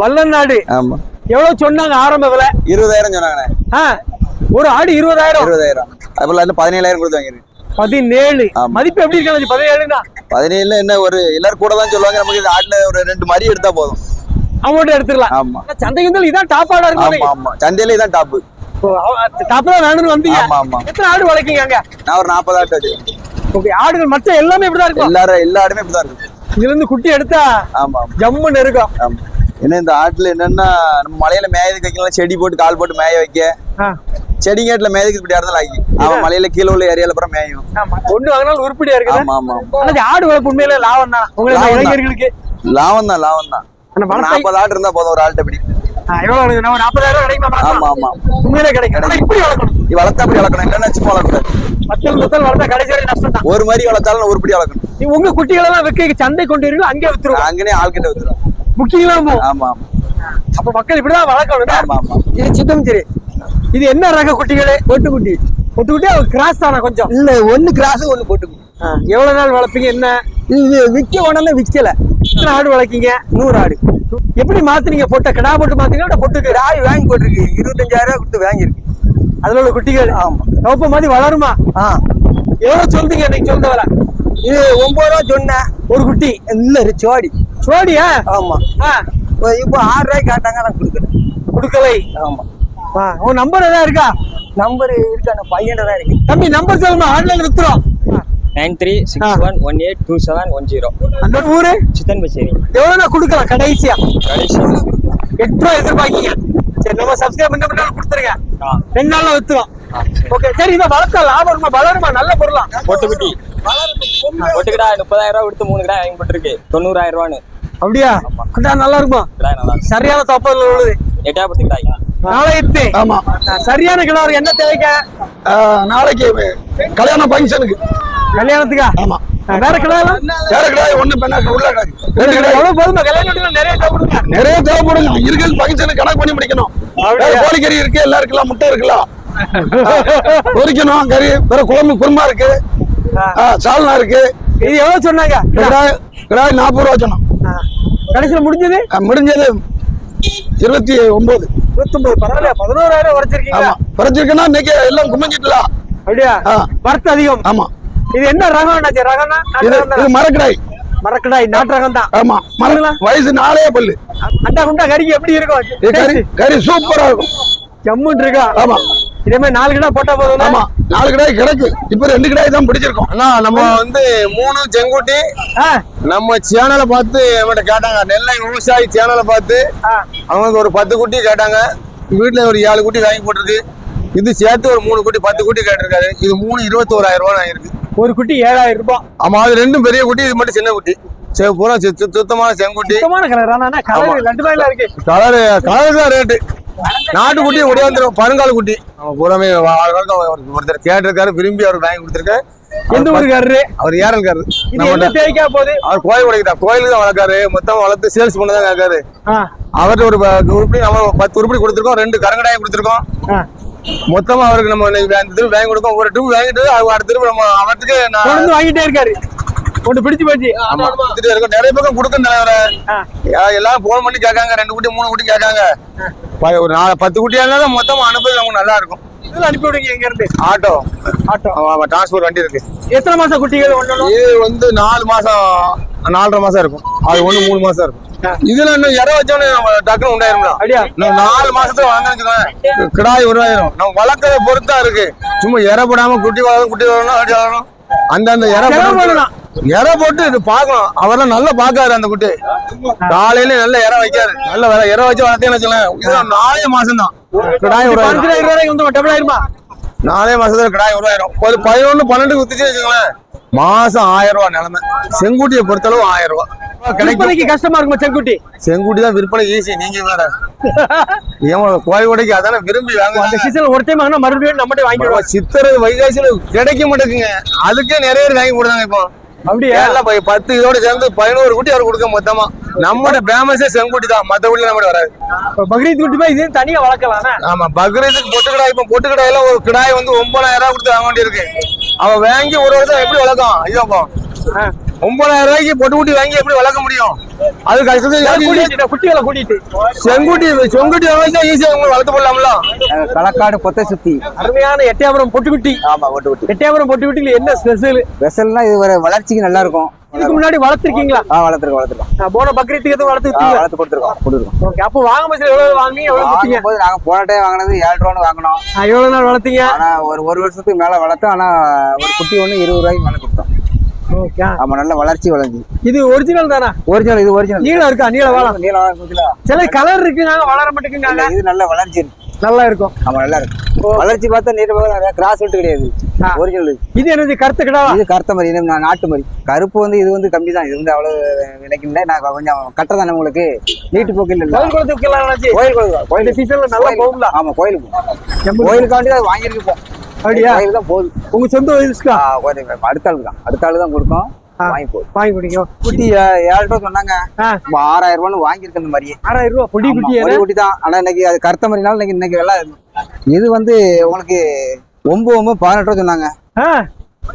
வல்லநாடு. ஆமா. எவ்வளவு சொன்னாங்க ஆரம்ப விலை இருபதாயிரம் சொன்னாங்கண்ணே. ஒரு ஆடு இருபதாயிரம். இருபதாயிரம். அதுல இருந்து பதினேழாயிரம் கொடுத்து வாங்கிருக்கு பதினேழு. ஆமா. மதிப்பு எப்படி இருக்காங்க பதினேழுனா? பதினேழுல என்ன ஒரு எல்லாரும் கூட தான் சொல்லுவாங்க நமக்கு இந்த ஆட்டுல ஒரு ரெண்டு மரி எடுத்தா போதும். அமௌண்ட் எடுத்துக்கலாம். ஆமா. சந்தைக்கு இதான் டாப் ஆடா ஆமா இருக்கு ஆமா. சந்தையில இதான் டாப்பு டாப் தான் வேணும்னு வந்தீங்க. ஆமா ஆமா. எத்தனை ஆடு வளர்க்கீங்க அங்க? நான் ஒரு நாற்பது ஆட்டு வச்சிருக்கேன். ஓகே ஆடுகள் மற்ற எல்லாமே இப்படிதான் இருக்கும். எல்லாரும் எல்லா ஆடுமே இப்படிதான் இருக்கு இதுல இருந்து குட்டி எடுத்தா ஆமா ஆமா. ஜம்முன்னு இருக்கும். ஆமா. ஏன்னா இந்த ஆட்டுல என்னன்னா நம்ம மலையில மேயதுக்கு வைக்கலாம் செடி போட்டு கால் போட்டு மேய வைக்க. ஆ, செடிங்கேட்ல மேயதுக்கு இப்படி இருந்தாலும் ஆகி. அவன் மலையில கீழே உள்ள ஏரியால அப்புறம் மேயும். ஒண்ணு வாங்கினாலும் உருப்படியா இருக்குது ஆமா ஆமா ஆடு வளர்ப்பு உண்மையில லாபம் தான். உங்களுக்கு லாபம் தான். இளைஞர்களுக்கு. லாபம் தான் லாபம் தான். நாற்பது ஆட்டு இருந்தா போதும் ஒரு ஆள்கிட்ட இப்படி ஒரு மாதிரி வளர்த்தாலும் உருப்படி வளர்க்கணும். நீ உங்க குட்டிகளை எல்லாம் விற்க சந்தை கொண்டு அங்கே வித்துருவோம். அங்கனே ஆள்கிட்ட வந்துடும் முக்கியமா ஆமா அப்ப மக்கள் இப்படிதான் வளர்க்கணும் இது சித்தம் சரி. இது என்ன ரக குட்டிகளே? பொட்டு குட்டி பொட்டு குட்டி அது கிராஸ் தானே கொஞ்சம்? இல்ல ஒண்ணு கிராஸ் ஒண்ணு போட்டு ஆ, எவ்வளவு நாள் வளர்ப்பீங்க என்ன? இது விக்க உடனே விக்கல எத்தனை ஆடு வளர்க்கீங்க? நூறு ஆடு. எப்படி மாத்துனீங்க? பொட்டை கிடா போட்டு மாத்தீங்களா பொட்டுக்கு? ஆடு வாங்கி போட்டிருக்கு. இருபத்தஞ்சாயிரம் ரூபாய் கொடுத்து வாங்கியிருக்கு. அதுல உள்ள குட்டிகள்? ஆமா. தோப்ப மாதிரி வளருமா? ஆ. எவ்வளவு சொல்றீங்க இன்னைக்கு சொல்ற விலை? இது ஒன்பது ரூபா சொன்னேன். ஒரு குட்டி. இல்ல சோடி. சோடியா ஆமா. இப்போ ஆறு ரூபாய்க்கு கேட்டாங்க நான் கொடுக்குறேன் கொடுக்கலை. ஆமா. ஆ, உன் நம்பர் ஏதாவது இருக்கா? நம்பர் இருக்கு அந்த பையன் தான் இருக்கு. தம்பி நம்பர் சொல்லுமா? Online வித்துறோம் nine three six one one eight two seven one zero அந்த ஊரு? சித்தன் பச்சேரி. எவ்வளவு நான் கொடுக்கலாம்? கடைசியா. கடைசி எட்டு ரூபா எதிர்பார்க்கீங்க? சரி நம்ம சப்ஸ்கிரைப் பண்ண பண்ணாலும் கொடுத்துருங்க. ரெண்டு நாள்ல வித்துரும். ஓகே சரி. இதை வளர்த்தா லாபம் இருக்குமா வளருமா? நல்ல பொருளா? பொட்டுக்குட்டி. பொட்டு கிடா முப்பதாயிரம் ரூபா கொடுத்து மூணு கிடா வாங்கி போட்டிருக்கு. தொண்ணூறாயிரம் ரூபான்னு. அப்படியா? கிட்டா நல்லா இருக்குமா. சரியான தப்பல் உள்ளது. எட்டா பத்து கிடா நாளைக்கு ஆமா. சரியான கிணறு என்ன தேவைக்க? ஆஹ் நாளைக்கு கல்யாண ஃபங்க்ஷனுக்கு. கல்யாணத்துக்கா? ஆமா. வேற கிணறு வேற கிடையாது ஒண்ணு பெண்ணா உள்ள கிடையாது ரெண்டு கிடையாது எவ்வளவு போதுமா? கல்யாணம் நிறைய தேவைப்படுங்க நிறைய தேவைப்படுங்க இருக்கிற ஃபங்க்ஷனுக்கு கணக்கு பண்ணி முடிக்கணும். கோழிக்கறி இருக்கு எல்லாம் இருக்கலாம் முட்டை இருக்கலாம் பொரிக்கணும் கறி வேற குழம்பு குருமா இருக்கு. ஆஹ் சால்னா இருக்கு. இது எவ்வளவு சொன்னாங்க? கிடாய் கிடாய் நாற்பது ரூபா சொன்னோம். கடைசியில முடிஞ்சது? முடிஞ்சது. இருபத்தி ஒன்பது இருபத்தொன்பது பரவாயில்ல பதினோராயிரம் உரைச்சிருக்கீங்க ஆமா. குறைச்சிருக்குன்னா இன்னைக்கு எல்லாம் குமிஞ்சிட்டலாம். அப்படியா. வரத்து அதிகம். ஆமா. இது என்ன ரகம் ரகம்னா இது மரக்கடாய். மரக்கடாய் நாட்டு ரகம் தான். ஆமா. மர வயசு நாலே பல்லு. அண்டா குண்டா கறிக்கு எப்படி இது கறி இருக்கும் கறி சூப்பரா இருக்கும். ஜம்முன் இருக்கா ஆமா. இதே மாதிரி நாலு கிடா போட்டா போதும் ஆமா நாலு கடாய் கிடக்கு. இப்ப ரெண்டு கடாய் தான் பிடிச்சிருக்கோம். அண்ணா நம்ம வந்து மூணு செங்குட்டி நம்ம சேனலை பார்த்து நம்மகிட்ட கேட்டாங்க. நெல்லை விவசாயி சேனலை பார்த்து அவங்களுக்கு ஒரு பத்து குட்டி கேட்டாங்க. வீட்டுல ஒரு ஏழு குட்டி வாங்கி போட்டிருக்கு. இது சேர்த்து ஒரு மூணு குட்டி பத்து குட்டி கேட்டிருக்காரு. இது மூணு இருபத்தோராயிரம் ரூபாய் இருக்கு ஒரு குட்டி ஏழாயிரம் ரூபாய். ஆமா அது ரெண்டும் பெரிய குட்டி இது மட்டும் சின்ன குட்டி. சரி பூரா சுத்தமான செங்குட்டி. சுத்தமான கலர் ஆனா கலரு கலர் தான் ரேட்டு நாட்டு குட்டி ஒடியாந்துரும் பருங்கால் குட்டி. நம்ம பூராமே ஒருத்தர் கேட்டிருக்காரு விரும்பி அவர் வாங்கி கொடுத்துருக்கேன் எந்த ஊருக்காரரு? அவர் தேவைக்கா போகுது? அவர் கோயில் உடைக்குதா கோயிலுக்கு தான் வளர்க்காரு. மொத்தம் வளர்த்து சேல்ஸ் பண்ண தான் இருக்காரு. அவர்கிட்ட ஒரு உருப்படி நம்ம பத்து உருப்படி கொடுத்துருக்கோம். ரெண்டு கரங்கடாயம் கொடுத்துருக்கோம். மொத்தமா அவருக்கு நம்ம அந்த திருப்பி வாங்கி கொடுக்கோம். ஒரு ட்ரிப் வாங்கிட்டு அடுத்த திருப்பி நம்ம அவருக்கு நான் வாங்கிட்டே இருக்காரு. ஒன்று பிடிச்சு போச்சு. நிறைய பக்கம் கொடுக்கும் தலைவரை எல்லாம் போன் பண்ணி கேட்காங்க. ரெண்டு குட்டி மூணு குட்டி கேட்காங்க. ஒரு நாலு பத்து குட்டியா இருந்தாலும் மொத்தமா அனுப்புறது அவங்க நல்லா இருக்கும். இதுல அனுப்பி விடுங்க இங்க இருந்து ஆட்டோ. ஆட்டோ. ஆமா டிரான்ஸ்போர்ட் வண்டி இருக்கு. எத்தனை மாசம் குட்டிகள் ஒண்ணு இது வந்து நாலு மாசம் நாலரை மாசம் இருக்கும். அது ஒண்ணு மூணு மாசம் இருக்கும். இதுல இன்னும் இற வச்சோன்னு நம்ம டக்குனு உண்டாயிரும்ல. அப்படியா? இன்னும் நாலு மாசத்துல வளர்ந்துருச்சுக்கோங்க கிடாய் உருவாயிரும். நம்ம வளர்க்கறத பொறுத்தா இருக்கு. சும்மா இற போடாம குட்டி வளரும் குட்டி வளரணும் அப்படி வளரணும் அந்தந்த இற பண்ணலாம். இற போட்டு இது பார்க்கணும். அவரெல்லாம் நல்லா பாக்காரு அந்த குட்டி. காலையில நல்ல இற வைக்காரு. நல்ல வேற இற வச்சு வளர்த்தேன்னு வச்சுக்கோங்களேன். இது நாலே மாசம் தான் கிடாய் பஞ்சு இருபது ரூபாய்க்கு வந்து டபுள் ஆயிருமா? நாலே மாசத்துல கிடாய் உருவாயிரும். ஒரு பதினொன்னு பன்னெண்டு குத்துச்சு வச்சுக்கோங்களேன். மாசம் ஆயிரம் ரூபாய் நிலைமை. செங்குட்டியை பொறுத்தளவு ஆயிரம் ரூபாய் விற்பனைக்கு கஷ்டமா இருக்குமா செங்குட்டி? செங்குட்டி தான் விற்பனை ஈஸி நீங்க வேற. ஏன் கோயில் உடைக்கு அதானே விரும்பி வாங்க சீசன்ல ஒரு டைம் வாங்கினா மறுபடியும் நம்மகிட்ட வாங்கிடுவோம் சித்திரை வைகாசியில கிடைக்க மாட்டேங்குங்க அதுக்கே நிறைய பேர் வாங்கி போடுறாங்க இப்போ. அப்படியா? போய் பத்து இதோட சேர்ந்து பதினோரு குட்டி அவர் கொடுக்க மொத்தமா. நம்மட ஃபேமஸே செங்குட்டி தான் மத்த குட்டி நம்மட வராது பக்ரீத் குட்டி போய் இது தனியா வளர்க்கலாம் ஆமா பக்ரீத்துக்கு பொட்டு கிடாய் இப்போ பொட்டு கடாயில ஒரு கிடாய் வந்து ஒன்பதாயிரம் ரூபாய் கொடுத்து வாங்க வேண்டியிருக்கு. அவன் வாங்கி ஒரு வருஷம் எப்படி வளர்க்கும்? ஐயோப்பா ஒன்பதாயிரம் ரூபாய்க்கு பொட்டு குட்டி வாங்கி எப்படி வளர்க்க முடியும்? அது கஷ்டத்தை குட்டிகளை கூட்டிட்டு. செங்குட்டி செங்குட்டி ஈஸியா வளர்த்து போடலாம்ல? களக்காடு பொத்தை சுத்தி. அருமையான எட்டயபுரம் பொட்டுக்குட்டி. ஆமா ஒட்டு எட்டயபுரம் பொட்டுக்குட்டியில என்ன ஸ்பெஷல் வெசல்னா இது ஒரு வளர்ச்சிக்கு நல்லா இருக்கும் இதுக்கு முன்னாடி வளர்த்திருக்கீங்களா? ஆ வளர்த்துருக்கோம் வளர்த்துருக்கோம். நான் போன பக்ரீத்துக்கு எதுவும் வளர்த்துருக்கீங்க வளர்த்து கொடுத்துருக்கோம் கொடுத்துருக்கோம். ஓகே அப்போ வாங்க பட்சத்தில் எவ்வளவு வாங்குனீங்க எவ்வளவு கொடுத்தீங்க? வாங்கும்போது நாங்க போன டைம் வாங்கினது ஏழு ரூபான்னு வாங்கினோம். எவ்வளவு நாள் வளர்த்தீங்க? ஆனா ஒரு ஒரு வருஷத்துக்கு மேல வளர்த்தோம் ஆனா ஒரு குட்டி ஒண்ணு இருபது ரூபாய்க்கு மேல கொடுத்தோம். ஓகே. ஆமா நல்ல வளர்ச்சி வளர்ச்சி இது ஒரிஜினல் தானா? ஒரிஜினல் இது ஒரிஜினல் நீளம் இருக்கா? நீள வாழம் நீல இருக்குதுல சில கலர் இருக்குங்க வளர மாட்டேங்குங்க இது நல்ல வளர்ச்சி இருக்கு. நல்லா இருக்கும் ஆமா நல்லா இருக்கு வளர்ச்சி பார்த்தா நீல கிராஸ் விட்டு கிடையாது. ஒரிஜினல் இது என்னது கருத்து கிடாவா இது கருத்த மாதிரி நா- நாட்டு மாதிரி. கருப்பு வந்து இது வந்து கம்மி தான். இது வந்து அவ்வளவு விலைக்கு இல்லை நான் கொஞ்சம் கட்டதானே உங்களுக்கு? நீட்டு போக்கு இல்லை கோயில் குளத்துக்கு கோயில் இந்த கோயில் சீசன்ல நல்லா போகும்ல. ஆமா கோயிலுக்கு. கோயிலுக்காண்டி தான் வாங்கியிருக்கு போ அப்படியா? கோயில் தான் போகுது. உங்க சொந்த வயசுக்கா? அடுத்த ஆளு தான். அடுத்த ஆளு தான் கொடுக்கும். வாங்கி குடிக்கும் குட்டி ஏழு ரூபா சொன்னாங்க. ஆறாயிரம் ரூபான்னு வாங்கியிருக்கு இந்த மாதிரியே. ஆறாயிரம் ரூபா பொடி குட்டி குட்டி தான். ஆனா இன்னைக்கு அது கருத்த மாதிரினால இன்னைக்கு இன்னைக்கு விலை இது வந்து உங்களுக்கு ஒன்பது ஒன்பது பதினெட்டு ரூபா சொன்னாங்க.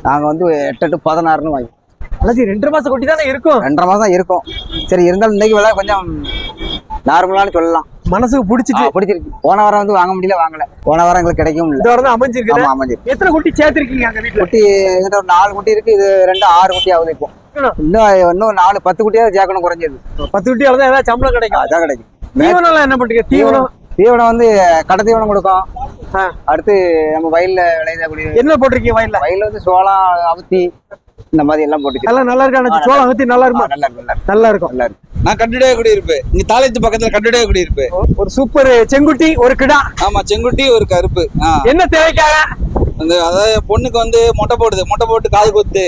நாங்க வந்து எட்டு எட்டு பதினாறுன்னு வாங்கி அல்லாச்சி ரெண்டரை மாசம் குட்டி தானே இருக்கும்? ரெண்டரை மாசம் தான் இருக்கும். சரி இருந்தாலும் இன்னைக்கு விலை கொஞ்சம் நார்மலானு சொல்லலாம். மனசுக்கு ஆ, பிடிச்சிச்சு பிடிச்சிருக்கு. போன வாரம் வந்து வாங்க முடியல வாங்கல. போன வாரம் எங்களுக்கு கிடைக்கவும் இந்த இல்லை வாரம் தான் அமைஞ்சிருக்கு அமைஞ்சிருக்கு. எத்தனை குட்டி சேர்த்திருக்கீங்க அங்க வீட்டுல குட்டி எங்கிட்ட ஒரு நாலு குட்டி இருக்கு. இது ரெண்டு ஆறு குட்டி ஆகுது இப்போ. இன்னும் இன்னும் நாலு பத்து குட்டியாவது சேர்க்கணும் குறைஞ்சது. பத்து குட்டி தான் ஏதாவது சம்பளம் கிடைக்கும். அதான் கிடைக்கும். தீவனம் என்ன பண்றீங்க தீவனம் தீவனம்? வந்து கடை தீவனம் கொடுக்கும். அடுத்து நம்ம வயல்ல விளையக்கூடிய என்ன போட்டிருக்கீங்க வயல்ல? வயல்ல வந்து சோளம் அவுத்தி இந்த மாதிரி எல்லாம் போட்டு எல்லாம் நல்லா இருக்கா? சோளம் அகத்தி நல்லா இருக்குமா? நல்லா இருக்கு நல்லா இருக்கு. நல்லா இருக்கும். நல்லா இருக்கு. நான் கட்டுடைய குடியிருப்பு இங்க தாளைத்து பக்கத்துல கட்டுடைய குடியிருப்பு ஒரு சூப்பர் செங்குட்டி ஒரு கிடா. ஆமா செங்குட்டி ஒரு கருப்பு. என்ன தேவைக்காக? அந்த அதாவது பொண்ணுக்கு வந்து மொட்டை போடுது. மொட்டை போட்டு காது கொத்து.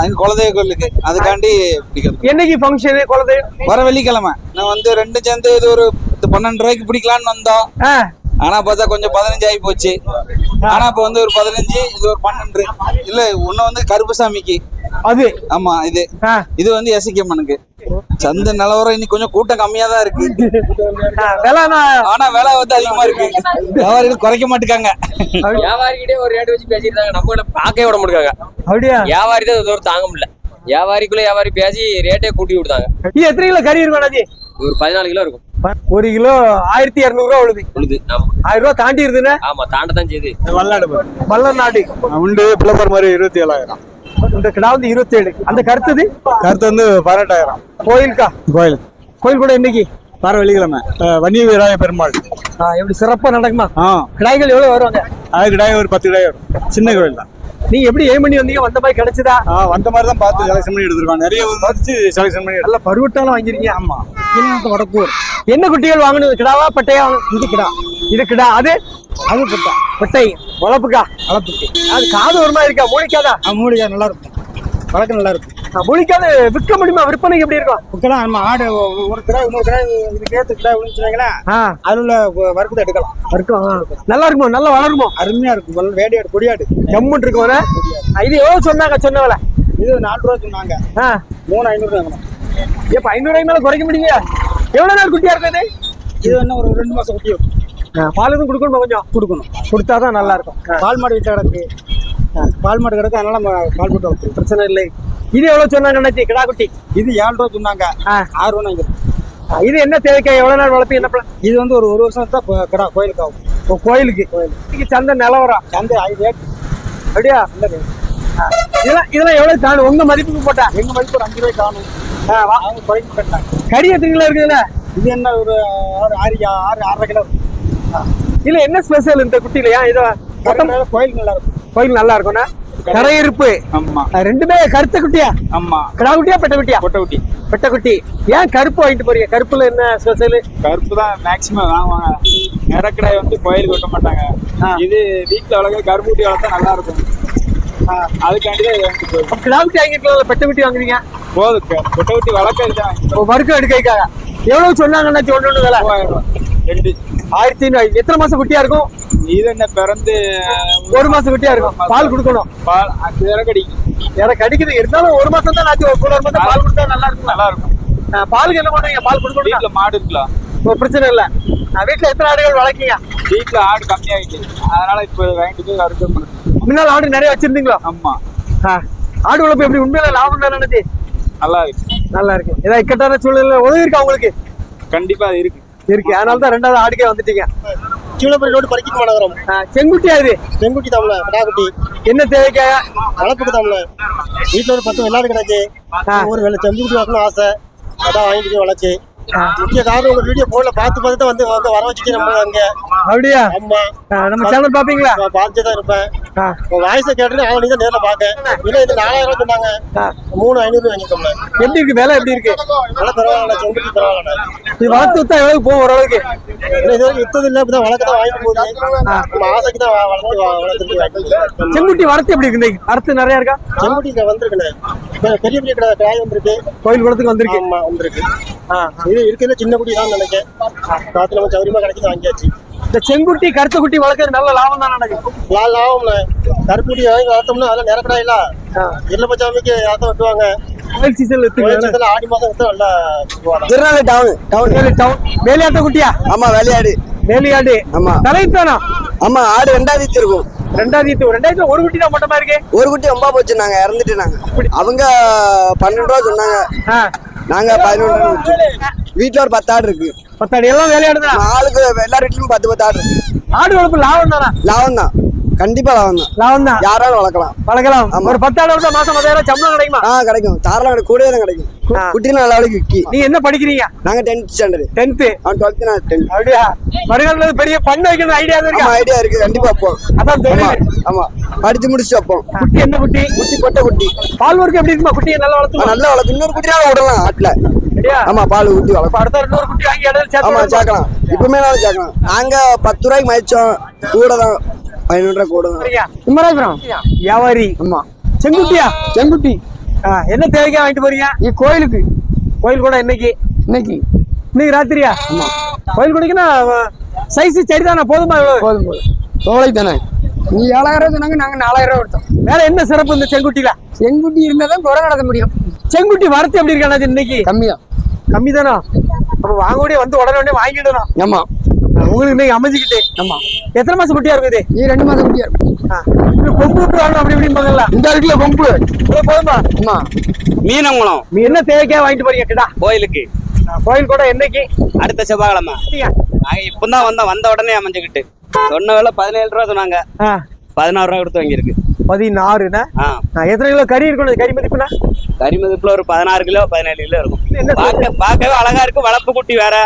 அங்க குலதெய்வ கோயிலுக்கு அதுக்காண்டி பிடிக்கிறது என்னைக்கு ஃபங்க்ஷனு குழந்தை? வர வெள்ளிக்கிழமை. நான் வந்து ரெண்டு சேர்ந்து இது ஒரு பன்னெண்டு ரூபாய்க்கு பிடிக்கலான்னு வந்தோம். ஆனா பார்த்தா கொஞ்சம் பதினஞ்சு ஆகி போச்சு. ஆனா இப்ப வந்து ஒரு பதினஞ்சு இது ஒரு பன்னெண்டு. இல்ல ஒண்ணு வந்து கருப்பசாமிக்கு. அது? ஆமா இது. இது வந்து எசிக்கம்மனுக்கு சந்தை நிலவரம் இன்னைக்கு கொஞ்சம் கூட்டம் கம்மியா தான் இருக்கு. விலை ஆனா விலை வந்து அதிகமா இருக்கு. வியாபாரிகள் குறைக்க மாட்டேங்காங்க வியாபாரிகிட்டே ஒரு ரேட் வச்சு பேசிருந்தாங்க நம்ம பார்க்கவே விட முடியாங்க அப்படியா? வியாபாரி தான் இது ஒரு தாங்க முடியல. வியாபாரிக்குள்ள வியாபாரி பேசி ரேட்டே கூட்டி விடுதாங்க எத்தனை கிலோ கறி இருக்கும் ஒரு பதினாலு கிலோ இருக்கும். ஒரு கிலோ ஆயிரத்தி இரநூறுவா உழுது ஆமா. ஆயிரம் ரூபா தாண்டி இருதுன்னு ஆமா தாண்ட தான் செய்யுது மல்லர் நாடு. உண்டு பிளப்பர் மாதிரி இருபத்தி ஏழாயிரம் இந்த கிடா வந்து இருபத்தி ஏழு அந்த கருத்துது கருத்து வந்து பதினெட்டாயிரம். கோயிலுக்கா? கோயில். கோயில் கூட இன்னைக்கு? வர வெள்ளிக்கிழமை. வன்னி வீராய பெருமாள். ஆ, எப்படி சிறப்பா நடக்குமா? ஆ. கிடாய்கள் எவ்வளவு வருவாங்க? அது கிடாய் ஒரு பத்து கிடாய் வரும். சின்ன கோயில் தான் நீங்க எப்படி ஏம் பண்ணி வந்தீங்க? வந்த மாதிரி கிடைச்சதா? வந்த மாதிரி தான் பார்த்து செலக்ஷன் பண்ணி எடுத்துருக்காங்க. நிறைய வச்சு செலக்ஷன் பண்ணி நல்ல பருவட்டாலும் வாங்கிருக்கீங்க ஆமா. வடக்கூர். என்ன குட்டிகள் வாங்கணும்? கிடாவா? பட்டையா? வாங்கணும் இது கிடா. இது கிடா. அது? அது பட்டை. பட்டை. வளர்ப்புக்கா வளர்ப்புக்கு அது காது ஒரு மாதிரி இருக்கா? மூலிக்காதா மூலிகை நல்லா இருக்கும். வழக்கு நல்லா இருக்கும். மூலிக்காது விற்க முடியுமா? விற்பனைக்கு எப்படி இருக்கும்? இப்பெல்லாம் நம்ம ஆடு ஒரு கிடாய் இன்னொரு கிடாய் இதுக்கு ஏற்ற கிடாய் விழுந்துச்சுனாங்களே அதில் உள்ள வறுக்கத்தை எடுக்கலாம். இருக்கும் ஆ. நல்லா இருக்குமோ? நல்லா வளருமோ? அருமையா இருக்கும். நல்ல வேடியாடு கொடியாடு ஜம்முன் இருக்கும் இது எவ்வளவு சொன்னாங்க? சொன்னவள இது நாலு ரூபா சொன்னாங்க. ஆ. மூணு ஐநூறு இப்ப ஐநூறு மேல குறைக்க முடியுங்க? எவ்வளவு நாள் குட்டியா இருக்குது இது? என்ன ஒரு ரெண்டு மாசம் குட்டி இருக்கும். பால் எதுவும் கொடுக்கணும் கொஞ்சம்? கொடுக்கணும். கொடுத்தாதான் நல்லா இருக்கும். பால் மாடு வீட்டில் கிடக்கு. பால் மாடு கிடக்கு அதனால நம்ம பால் போட்டு வளர்த்துருக்கோம் பிரச்சனை இல்லை. இது எவ்வளவு சொன்னாங்க கிடா குட்டி. இது ஏழு ரூபா சொன்னாங்க. ஆறு ரூபா இது. என்ன தேவைக்கா? எவ்வளவு நாள் வளர்ப்பு என்ன plan? இது வந்து ஒரு ஒரு வருஷம் தான் இப்போ கிடா கோயிலுக்கு ஆகும். ஓ, கோயிலுக்கு? இன்னைக்கு சந்தை நிலவரம். ஐந்து ரேட். அப்படியா? இதெல்லாம் இதெல்லாம் எவ்வளவு தாண்டு உங்க மதிப்புக்கு போட்டா? எங்க மதிப்பு ஒரு அஞ்சு ஆகணும் அவங்க குறைக்க மாட்டாங்க. கறி எத்தனை கிலோ இருக்குதுல்ல இது என்ன ஒரு ஆறு ஆறு ஆறு ஆறரை கிலோ. இல்ல என்ன ஸ்பெஷல் இந்த குட்டியில? ஏன் இதை கோயிலுக்கு நல்லா இருக்கும். கோயில் நல்லா இருக்கும்னா கரை இருப்பு ஆமா. ரெண்டுமே கருத்த குட்டியா? ஆமா. கிடா குட்டியா பெட்ட குட்டியா? கொட்டை குட்டி பெட்ட குட்டி ஏன் கருப்பு வாங்கிட்டு போறீங்க? கருப்புல என்ன ஸ்பெஷல் கருப்பு தான் மேக்சிமம் வாங்குவாங்க நிறக்கடாய் வந்து கோயிலுக்கு வெட்ட மாட்டாங்க. இது வீட்டுல வளர்க்க கருப்பு குட்டி வளர்த்தா நல்லா இருக்கும். அதுக்காண்டி தான் வாங்கிட்டு கிடா குட்டி வாங்கிருக்கலாம் பெட்ட குட்டி வாங்குறீங்க போதும். கொட்டை குட்டி வளர்க்க தான் வறுக்கம் எடுக்காக எவ்வளவு சொன்னாங்கன்னா ரூபாய். ரெண்டு. ஆயிரத்தி எத்தனை மாசம் குட்டியா இருக்கும்? இது என்ன பிறந்து ஒரு மாசம் குட்டியா இருக்கும். பால் கொடுக்கணும். பால் அஞ்சு தடவை கிடைக்கும். எனக்கு அடிக்குது இருந்தாலும் ஒரு மாசம் தான் ஆச்சு. ஒரு மாசம் பால் கொடுத்தா நல்லா இருக்கும்? நல்லா இருக்கும். பாலுக்கு என்ன பண்ணுவீங்க? பால் கொடுக்கணும் வீட்டுல மாடு இருக்கலாம் ஒரு பிரச்சனை இல்ல. நான் வீட்டுல எத்தனை ஆடுகள் வளர்க்கீங்க? வீட்டுல ஆடு கம்மியாயிட்டு. அதனால இப்ப வாங்கிட்டு போய் முடியும் முன்னாள் ஆடு நிறைய வச்சிருந்தீங்களா? ஆமா. ஆ. ஆடு வளர்ப்பு எப்படி? உண்மையில லாபம் தான் நினைச்சு நல்லா இருக்கு. நல்லா இருக்கு. ஏதாவது இக்கட்டான சூழ்நிலை உதவி இருக்கா உங்களுக்கு? கண்டிப்பா அது இருக்கு. இருக்கு. அதனால தான் ரெண்டாவது ஆடுக்கே வந்துட்டீங்க. கீழப்படி ரோடு பறிக்கிட்டு மாநகரம். ஆ, செங்குட்டியா இது செங்குட்டி தமிழ கடாக்குட்டி என்ன தேவைக்காக வளர்ப்புக்கு தமிழ வீட்டுல ஒரு பத்து வெள்ளாடு கிடக்கு. ஒரு வெள்ளை செங்குட்டி வளர்க்கணும் ஆசை. அதான் வாங்கிட்டு வளர்ச்சி. முக்கிய காரணம் உங்க வீடியோ போன்ல பார்த்து பார்த்து தான் வந்து வந்து வர வச்சுட்டு நம்ம அங்க. அப்படியா? அம்மா ஆ, நம்ம சேனல் பாப்பீங்களா பார்த்துட்டு தான் இருப்பேன். வாய்ஸை கேட்டு நான் நீங்க நேரில் பார்க்க இல்லை இது நாலாயிரம் ரூபாய் சொன்னாங்க. மூணு ஐநூறு வாங்கிட்டோம்ல எப்படி இருக்கு? விலை எப்படி இருக்கு? நல்லா பரவாயில்ல செங்குட்டி பரவாயில்ல. இது வளர்த்து வித்தா எவ்வளவு போகும் ஓரளவுக்கு? இல்லை இது வரைக்கும் வித்தது இல்லை இப்பதான் வளர்க்க தான் வாங்கிட்டு போகுது. நம்ம ஆசைக்கு தான் வளர்த்து வளர்த்துருக்கு செங்குட்டி வரத்து எப்படி இருக்கு? வரத்து நிறைய இருக்கா? செங்குட்டி வந்திருக்குண்ணே. பெரிய பெரிய கடை காய் வந்திருக்கு. கோயில் குளத்துக்கு வந்திருக்கு. ஆமா வந்திருக்கு. இது இருக்கிறது சின்ன குட்டி தான் நினைக்கிறேன். காத்துல நம்ம சௌரியமா கிடைக்குது வாங்கியாச்சு. இந்த செங்குட்டி கருத்த குட்டி வளர்க்கறது நல்ல லாபம் தான் நினைக்கும் லால் லாபம்ல கருப்பு குட்டி வாங்கி வளர்த்தோம்னா அதெல்லாம் நிறக்கடா இல்ல. இல்ல பச்சாமிக்கு யாத்தான் வெட்டுவாங்க. கோயில் சீசன்ல கோயில் வித்துங்க சீசன்ல ஆடி மாசம் வித்தா நல்லா. திருநாள் டவுன் டவுன் டவுன் வேலையாட்ட குட்டியா? ஆமா விளையாடு வேலையாடு. ஆமா. தலைத்தானா ஆமா ஆடு ரெண்டாவது இருக்கும் ரெண்டாயிரத்தி ரெண்டாயிரத்தி ஒரு குட்டி தான் மட்டமா இருக்கு. ஒரு குட்டி ரொம்ப போச்சு நாங்க இறந்துட்டு நாங்க. அவங்க பன்னெண்டு ரூபா சொன்னாங்க. நாங்க பதினொன்று. வீட்டுல ஒரு பத்து ஆடு இருக்கு. பத்தாடு எல்லாம் வேலையாடு தான் ஆளுக்கு எல்லா வீட்லயும் பத்து பத்து ஆடு ஆடு வளர்ப்பு லாபம் தானா? லாபம் தான். கண்டிப்பா லாபம் தான். லாபம் தான். யாராலும் வளர்க்கலாம். வளர்க்கலாம். ஒரு பத்தாடு வளர்த்தா மாசம் பத்தாயிரம் சம்பளம் கிடைக்குமா? ஆ கிடைக்கும். தாராளம் கூடவே தான் கிடைக்கும். குட்டிலாம் நல்ல அளவுக்கு விக்கி. நீங்க என்ன படிக்கிறீங்க? நாங்க டென்த் ஸ்டாண்டர்டு டென்த்து அவன் டுவெல்த் நான் டென்த் அப்படியா? வருங்காலத்துல பெரிய பண்ண வைக்கணும் ஐடியா இருக்கா. ஐடியா இருக்கு. கண்டிப்பா வைப்போம். அதான் தெரியுது ஆமா படிச்சு முடிச்சுட்டு வைப்போம். குட்டி என்ன குட்டி? குட்டி பொட்டை குட்டி. பால் ஒர்க் எப்படி இருக்குமா? குட்டியை நல்லா ஆ, வளர்த்துமா நல்லா வளர்க்கும் இன்னொரு குட்டினாலும் விடலாம் ஆட்டுல. சரியா ஆமா பால் ஊட்டி இப்ப வளர்க்கும் அடுத்த இன்னொரு குட்டி வாங்கி இடையில சேர்த்து ஆமா வளர்ப்போம். சேர்க்கலாம். இப்பவுமே நாளும் சேர்க்கலாம். நாங்க பத்து ரூபாய்க்கு மதிச்சோம் கூட தான் பதினொன்று ரூபாய் கூட தான் குமராபுரம் வியாபாரி. ஆமா. செங்குட்டியா? செங்குட்டி. என்ன தேவைக்கா வாங்கிட்டு போறீங்க? இது கோயிலுக்கு. கோயில் கூட இன்னைக்கு? இன்னைக்கு. இன்னைக்கு ராத்திரியா? கோயில் குடிக்குன்னா சைஸ் சரிதானா போதுமா இவ்வளவு? போதும் போதும். தோலை தானே. நீ ஏழாயிரம் சொன்னாங்க நாங்க நாலாயிரம் ரூபாய் கொடுத்தோம். வேற என்ன சிறப்பு இந்த செங்குட்டில செங்குட்டி இருந்தா தான் குறை நடத்த முடியும். செங்குட்டி வரத்து எப்படி இருக்கா இன்னைக்கு? கம்மியா. கம்மி தானா அப்ப வாங்க வந்து உடனே உடனே வாங்கிடணும் ஆமா. உங்களுக்கு இன்னைக்கு அமைஞ்சுக்கிட்டு. ஆமா. எத்தனை மாசம் குட்டியா இருக்குது நீ ரெண்டு மாதம் குட்டியா இருக்கும் கொம்பு விட்டு வாங்கணும் அப்படி இப்படிம்பாங்கல்ல இந்த இருக்குல்ல கொம்பு? போதுமா? ஆமா. மீனங்குளம். நீ என்ன தேவைக்கா வாங்கிட்டு போறீங்க? கிட்டா. கோயிலுக்கு. கோயில் கூட என்னைக்கு? அடுத்த செவ்வாய்க்கிழமை. நாங்க இப்பதான் வந்தோம். வந்த உடனே அமைஞ்சுக்கிட்டு. சொன்ன வேலை பதினேழு ரூபா சொன்னாங்க. பதினாறு ரூபா கொடுத்து வாங்கியிருக்கு. பதினாறுண்ணா எத்தனை கிலோ கறி இருக்கணும்? கறி மதிப்புனா? கறி மதிப்புல ஒரு பதினாறு கிலோ பதினேழு கிலோ இருக்கும். என்ன பார்க்க பார்க்கவே அழகா இருக்கு. வளர்ப்பு குட்டி வேற.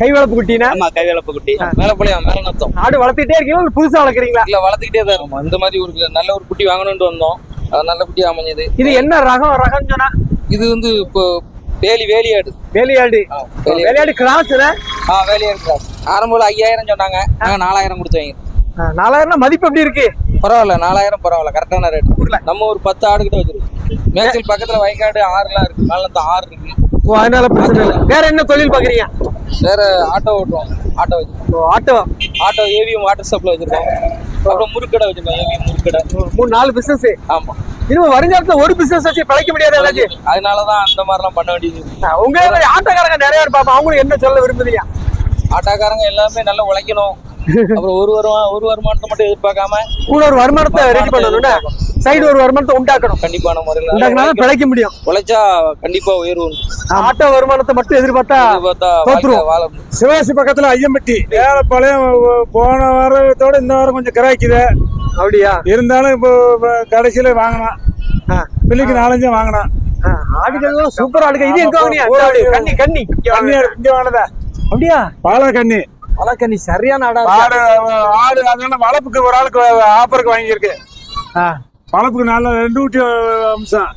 கை வளர்ப்பு குட்டினா? ஆமா கை வளர்ப்பு குட்டி. மேல போலியா? மேல நத்தம். ஆடு வளர்த்துட்டே இருக்கீங்களா? இல்ல புதுசா வளர்க்குறீங்களா? இல்ல வளர்த்துக்கிட்டே தான் இருக்கும். இந்த மாதிரி ஒரு நல்ல ஒரு குட்டி வாங்கணும்னு வந்தோம். அது நல்ல குட்டி அமைஞ்சது. இது என்ன ரகம்? ரகம் சொன்னா? இது வந்து இப்போ வேலி வேலியாடு. வேலையாடு. வேலையாடு. வேலையாடு. கிராஸ் ஆ வேலியாடு கிராஸ் ஆரம்பத்தில் ஐயாயிரம் சொன்னாங்க. நாங்க நாலாயிரம் கொடுத்து வாங்கி நாலாயிரம் மதிப்பு எப்படி இருக்கு? பரவாயில்ல நாலாயிரம் பரவாயில்ல கரெக்டான ரேட் நம்ம ஒரு பத்து ஆடு கிட்ட வச்சிருக்கோம். மேய்ச்சல் பக்கத்துல வயக்காடு ஆறுலாம் இருக்கு. நல்ல ஆறு இருக்கு. ஓ அதனால பிரச்சனை இல்லை. வேற என்ன தொழில் பாக்குறீங்க? வேற ஆட்டோ ஓட்டுவோம். ஆட்டோ வச்சிருக்கோம். Auto. Auto AVM water supply வச்சிருக்கோம். அப்புறம் முறுக்கடை வச்சிருக்கோம் ஏவிஎம் முறுக்கடை. மூணு நாலு பிசினஸ் ஆமா. இன்னும் வருங்காலத்துல ஒரு பிசினஸ் வச்சு பிழைக்க முடியாது ஏதாச்சும் அதனாலதான் அந்த மாதிரிலாம் பண்ண வேண்டியது உங்க ஆட்டோக்காரங்க நிறைய பேர் பாப்பா அவங்களுக்கு என்ன சொல்ல விரும்புறீங்க? ஆட்டோக்காரங்க எல்லாமே நல்லா உழைக்கணும். அப்புறம் ஒரு வருமானம் ஒரு வருமானத்தை மட்டும் எதிர்பார்க்காம கூட ஒரு வருமானத்தை ரெடி பண்ணணும்னா சைடு ஒரு வருமானத்தை உண்டாக்கணும். கண்டிப்பான முறையில் நல்லா உண்டாக்குனா உழைக்கணும். பிழைக்க முடியும். உழைச்சா கண்டிப்பா உயர்வு. ஆட்டோ வருமானத்தை மட்டும் எதிர்பார்த்தா தோத்துருவோம். சிவகாசி பக்கத்துல ஐயம்பட்டி. ஏழப்பாளையம் போன வாரத்தோட இந்த வாரம் கொஞ்சம் கிராய்க்குது அப்படியா? இருந்தாலும் இப்போ இப்போ கடைசியில வாங்கினான். பிள்ளைக்கு நாலஞ்சு வாங்கினான். ஆ, ஆடுகள் சூப்பர் ஆடுகள். இது எங்க வாங்கினியா. கண்ணி கண்ணி கண்ணி? இங்க வாங்கினதா அப்படியா? பாலா கண்ணி கண்ணி சரியான ஆடா ஆடு ஆடு அதனால வளர்ப்புக்கு ஒரு ஆளுக்கு ஆப்பருக்கு வாங்கியிருக்கு. வளர்ப்புக்கு நல்ல ரெண்டு குட்டி அம்சம்.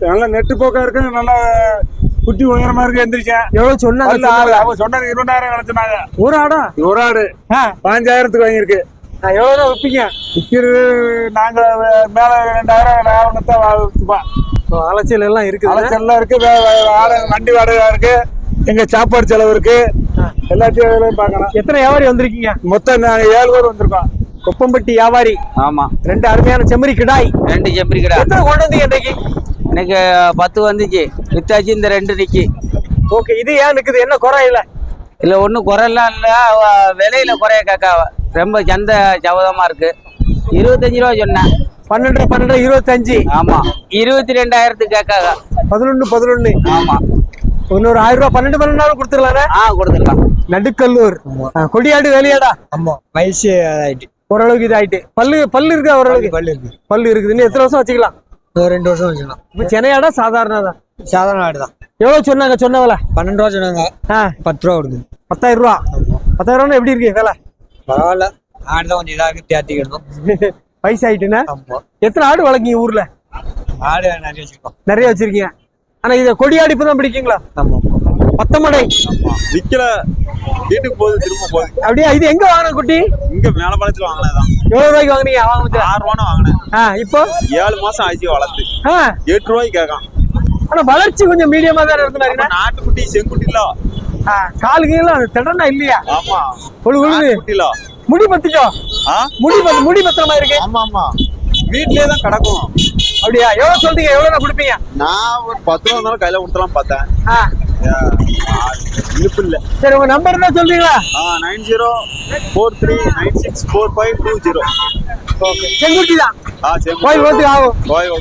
நல்ல நெட்டு போக்கா இருக்கு நல்ல குட்டி உயரமா இருக்கு எந்திரிச்சேன். எவ்வளவு சொன்னாங்க அவங்க சொன்னாங்க இருபதாயிரம் நினைச்சாங்க ஒரு ஆடா? ஒரு ஆடு. பாஞ்சாயிரத்துக்கு வாங்கியிருக்கு. ஆ, எவ்வளவுதான் விப்பீங்க? விற்கிறது நாங்க மேல ரெண்டாயிரம் லாபத்தை விற்போம் ஓ, அலைச்சல் எல்லாம் இருக்கு வே- வே- வாடகை வண்டி வாடகை இருக்கு எங்க சாப்பாடு செலவு இருக்கு. எல்லாத்தையும் வேலையும் பார்க்கணும். எத்தனை வியாபாரி வந்திருக்கீங்க? மொத்தம் நாங்க ஏழு பேர் வந்திருக்கோம். குப்பம்பட்டி வியாபாரி. ஆமா. ரெண்டு அருமையான செம்மறி கிடாய். ரெண்டு செம்பரி கடை எத்தனை கொண்டு வந்தீங்க இன்னைக்கு? இன்னைக்கு பத்து வந்துச்சு. வித்தாச்சு இந்த ரெண்டு நிக்கி ஓகே இது ஏன் நிக்குது? என்ன குறை இல்ல? இல்ல ஒன்றும் குறையெல்லாம் இல்லை. அவ விலையில குறைய கேட்கா ரொம்ப சந்தை சவதமா இருக்கு. இருபத்தஞ்சு ரூபா சொன்னேன். பன்னெண்டு பன்னெண்டு இருபத்தஞ்சு. ஆமா. இருபத்தி ரெண்டாயிரத்துக்கு கேட்காங்க பதினொன்னு பதினொன்னு. ஆமா. இன்னொரு ஆயிரம் ரூபாய் பன்னெண்டு பன்னெண்டாவது கொடுத்துடலானே? ஆ கொடுத்துடலாம். நடுக்கல்லூர். கொடியாடு வேலையாடா? ஆமா வயசு ஆயிட்டு ஓரளவுக்கு இதாயிட்டு. பல்லு பல்லு இருக்கா ஓரளவுக்கு? பல்லு இருக்கு. பல்லு இருக்குது. இன்னும் எத்தனை வருஷம் வச்சுக்கலாம்? ரெண்டு வருஷம் வச்சுக்கலாம். இப்ப சென்னையாடா சாதாரணதா சாதாரண ஆடு தான். எவ்வளவு சொன்னாங்க சொன்னவல பன்னெண்டு ரூபா சொன்னாங்க. ஆ. பத்து ரூபா கொடுக்குது. பத்தாயிரம் ரூபா? பத்தாயிரம் ரூபா எப்படி இருக்கு வேலை? பரவாயில்ல. ஆடு தான் கொஞ்சம் இதாக தேர்த்திக்கணும் வயசாயிட்டுனா? ஆமா. எத்தனை ஆடு வளர்க்கீங்க ஊர்ல? ஆடு நிறைய வச்சிருக்கோம். நிறைய வச்சிருக்கீங்க. ஆனா இத கொடியாடு இப்பதான் பிடிக்கீங்களா? பத்தமடை. விக்கல. வீட்டுக்கு போகுது திரும்ப போகுது. அப்படியே? இது எங்க வாங்கின குட்டி? இங்க மேலப்பாளையத்துல வாங்கினதான் எவ்வளவு ரூபாய்க்கு வாங்குனீங்க? ஆறு ரூபான்னு வாங்கினேன். இப்போ? ஏழு மாசம் ஆச்சு வளர்த்து. எட்டு ரூபாய்க்கு கேட்கான். ஆனா வளர்ச்சி கொஞ்சம் மீடியமா தான் இருந்தாருங்க நாட்டுக்குட்டி செங்குட்டில காலுக்கு திடனா இல்லையா? ஆமா. குட்டில முடி பத்திக்கோ முடி முடி பத்திரமா இருக்கு. ஆமா ஆமா. வீட்லயே தான் கிடக்கும். அப்படியா? எவ்வளவு சொல்றீங்க? எவ்வளவு கொடுப்பீங்க? நான் ஒரு பத்து ரூபா கையில கொடுத்தலாம் பார்த்தேன். இழுப்பு இல்ல. சரி உங்க நம்பர் தான் சொல்றீங்களா? Nine zero four three nine six four five two zero Sengutti தான். ஆ கோயில் வந்து ஆகும். கோயில்